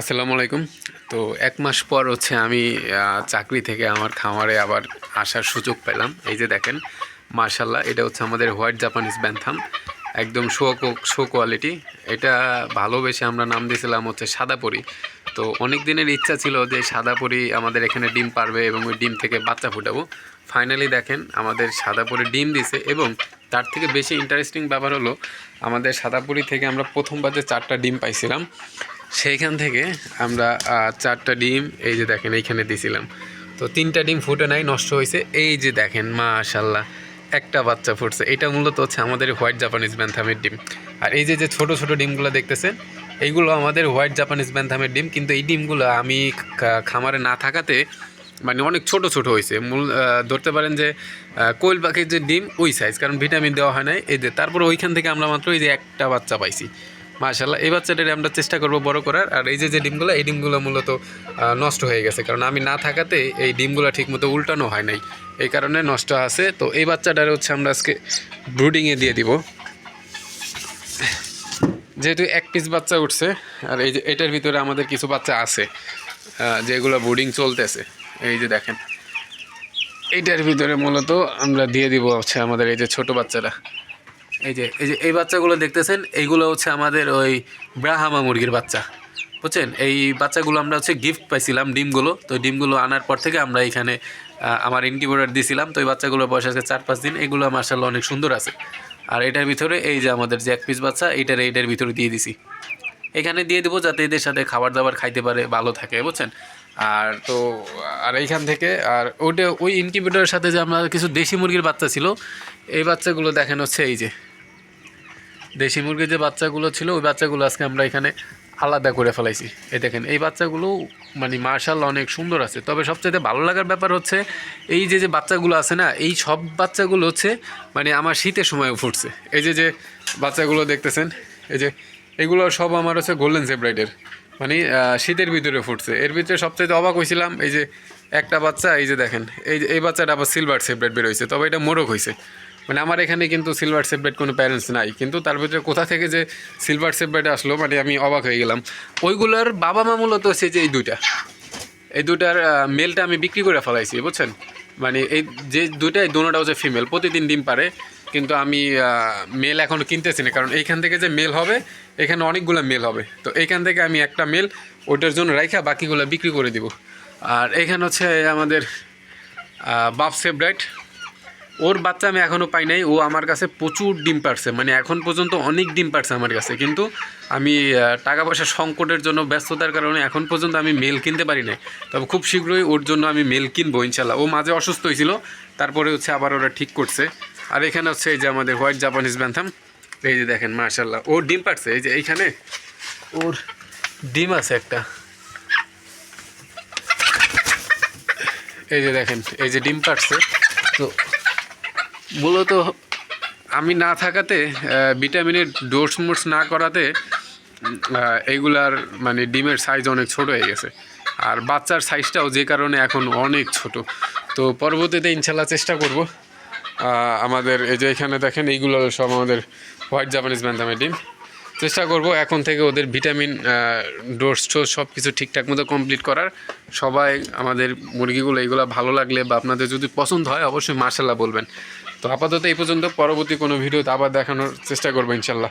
আসসালামু আলাইকুম। তো এক মাস পর হচ্ছে আমি চাকরি থেকে আমার খামারে আবার আসার সুযোগ পেলাম। এই যে দেখেন মার্শাল্লাহ এটা হচ্ছে আমাদের হোয়াইট জাপানিজ ব্যান্থাম। একদম শো শো কোয়ালিটি। এটা ভালোবেসে আমরা নাম দিয়েছিলাম হচ্ছে সাদাপরি। তো অনেক দিনের ইচ্ছা ছিল যে সাদাপরি আমাদের এখানে ডিম পারবে এবং ওই ডিম থেকে বাচ্চা ফুটাবো। ফাইনালি দেখেন, আমাদের সাদা সাদাপরি ডিম দিছে এবং তার থেকে বেশি ইন্টারেস্টিং ব্যাপার হলো, আমাদের সাদাপুরি থেকে আমরা প্রথমবার যে চারটা ডিম পাইছিলাম সেইখান থেকে আমরা চারটা ডিম, এই যে দেখেন এইখানে দিছিলাম। তো তিনটা ডিম ফুটে নাই, নষ্ট হয়েছে এই যে দেখেন মাশাল্লাহ একটা বাচ্চা ফুটছে। এটা মূলত হচ্ছে আমাদের হোয়াইট জাপানিজ ব্যান্থামের ডিম। আর এই যে যে ছোটো ছোটো ডিমগুলো দেখতেছেন, এইগুলো আমাদের হোয়াইট জাপানিজ ব্যান্থামের ডিম। কিন্তু এই ডিমগুলো আমি খামারে না থাকাতে মানে অনেক ছোট ছোট হয়েছে মূল ধরতে পারেন যে কোয়েল পাখির যে ডিম, ওই সাইজ কারণ ভিটামিন দেওয়া হয় নাই। এই যে, তারপর ওইখান থেকে আমরা মাত্র এই যে একটা বাচ্চা পাইছি। মাশাল্লাহ এই বাচ্চাটারে আমরা চেষ্টা করব বড় করার। আর এই যে যে ডিমগুলো, এই ডিমগুলো মূলত নষ্ট হয়ে গেছে। কারণ আমি না থাকাতে এই ডিমগুলো ঠিকমতো উল্টানো হয় নাই। এই কারণে নষ্ট আছে। তো এই বাচ্চাটারে হচ্ছে আমরা আজকে ব্রুডিংয়ে দিয়ে দিব। যেহেতু এক পিস বাচ্চা উঠছে, আর এই যে, এটার ভিতরে আমাদের কিছু বাচ্চা আছে যেগুলো বোর্ডিং চলতেছে। এই যে দেখেন, এইটার ভিতরে মূলত আমরা দিয়ে দিব হচ্ছে আমাদের এই যে ছোট বাচ্চারা এই যে এই যে, এই বাচ্চাগুলো দেখতেছেন এইগুলো হচ্ছে আমাদের ওই ব্রাহামা মুরগির বাচ্চা। বুঝছেন? এই বাচ্চাগুলো আমরা হচ্ছে গিফট পাইছিলাম ডিমগুলো। তো ডিমগুলো আনার পর থেকে আমরা এখানে আমার ইনকিউবেটার দিছিলাম। তো এই বাচ্চাগুলোর বয়স আজকে চার পাঁচ দিন। এগুলো মার্শাল্লাহ অনেক সুন্দর আছে। আর এটার ভিতরে এই যে আমাদের যে এক পিস বাচ্চা, এইটার এইটার ভিতরে দিয়ে দিছি। এখানে দিয়ে দেবো যাতে এদের সাথে খাবার দাবার খাইতে পারে, ভালো থাকে, বুঝছেন? আর তো, আর এইখান থেকে, আর ওইটা, ওই ইনকিউবেটরের সাথে যে আমরা কিছু দেশি মুরগির বাচ্চা ছিল, এই বাচ্চাগুলো দেখেন হচ্ছে এই যে। দেশি মুরগির যে বাচ্চাগুলো ছিল, ওই বাচ্চাগুলো আজকে আমরা এখানে আলাদা করে ফেলাইছি। এই দেখেন, এই বাচ্চাগুলো মানে মার্শাল অনেক সুন্দর আছে। তবে সবচেয়ে ভালো লাগার ব্যাপার হচ্ছে, এই যে যে বাচ্চাগুলো আছে না, এই সব বাচ্চাগুলো হচ্ছে মানে আমার শীতের সময়ও ফুটছে। এই যে যে বাচ্চাগুলো দেখতেছেন, এই যে, এগুলো সব আমার হচ্ছে গোল্ডেন সেপারেটের মানে শীতের ভিতরে ফুটছে। এর ভিতরে সবচেয়ে অবাক হয়েছিলাম, এই যে, একটা বাচ্চা, এই যে দেখেন, এই এই বাচ্চাটা আবার সিলভার সেপারেট বেরোইছে তবে এটা মোরগ হয়েছে। মানে আমার এখানে কিন্তু সিলভার সেপারেট কোনো প্যারেন্টস নাই। কিন্তু তার ভিতরে কোথা থেকে যে সিলভার সেপারেট আসলো মানে আমি অবাক হয়ে গেলাম। ওইগুলোর বাবা মা মূলত হচ্ছে যে এই দুইটা, এই দুটার মেলটা আমি বিক্রি করে ফেলাইছি, বুঝছেন? মানে এই যে দুইটাই দোনোটা হচ্ছে ফিমেল প্রতিদিন ডিম পারে কিন্তু আমি মেল এখনও কিনতেছি না, কারণ এইখান থেকে যে মেল হবে, এখানে অনেকগুলো মেল হবে। তো এইখান থেকে আমি একটা মেল ওটার জন্য রাইখা বাকিগুলো বিক্রি করে দিব। আর এখানে হচ্ছে আমাদের বাপ সেব্রাইট ওর বাচ্চা আমি এখনও পাই নাই, ও আমার কাছে প্রচুর ডিম পারছে মানে এখন পর্যন্ত অনেক ডিম পারছে আমার কাছে, কিন্তু আমি টাকা পয়সা সংকটের জন্য, ব্যস্ততার কারণে এখন পর্যন্ত আমি মেল কিনতে পারি নাই। তবে খুব শীঘ্রই ওর জন্য আমি মেল কিনবো, ইনশাল্লাহ। ও মাঝে অসুস্থ হয়েছিল, তারপরে হচ্ছে আবার ওরা ঠিক করছে। আর এখানে হচ্ছে এই যে আমাদের হোয়াইট জাপানিজ ব্যান্থাম, এই যে দেখেন মার্শাল্লাহ ওর ডিম পারছে, এই যে এইখানে ওর ডিম আছে একটা। এই যে দেখেন, এই যে ডিম পারছে, তো মূলত আমি না থাকাতে ভিটামিনের ডোজ মোর্স না করাতে এইগুলার মানে ডিমের সাইজ অনেক ছোট হয়ে গেছে। আর বাচ্চার সাইজটাও যে কারণে এখন অনেক ছোট। তো পরবর্তীতে ইনশাল্লাহ চেষ্টা করব আমাদের এই যে এখানে দেখেন, এইগুলো সব আমাদের হোয়াইট জাপানিজ ব্যান্থামের ডিম। চেষ্টা করব এখন থেকে ওদের ভিটামিন ডোজ টোজ সব কিছু ঠিকঠাক মতো কমপ্লিট করার। সবাই আমাদের মুরগিগুলো এইগুলো ভালো লাগলে বা আপনাদের যদি পছন্দ হয়, অবশ্যই মার্শাল্লাহ বলবেন। তো আপাতত এই পর্যন্ত। পরবর্তী কোনো ভিডিওতে আবার দেখানোর চেষ্টা করব ইনশাল্লাহ।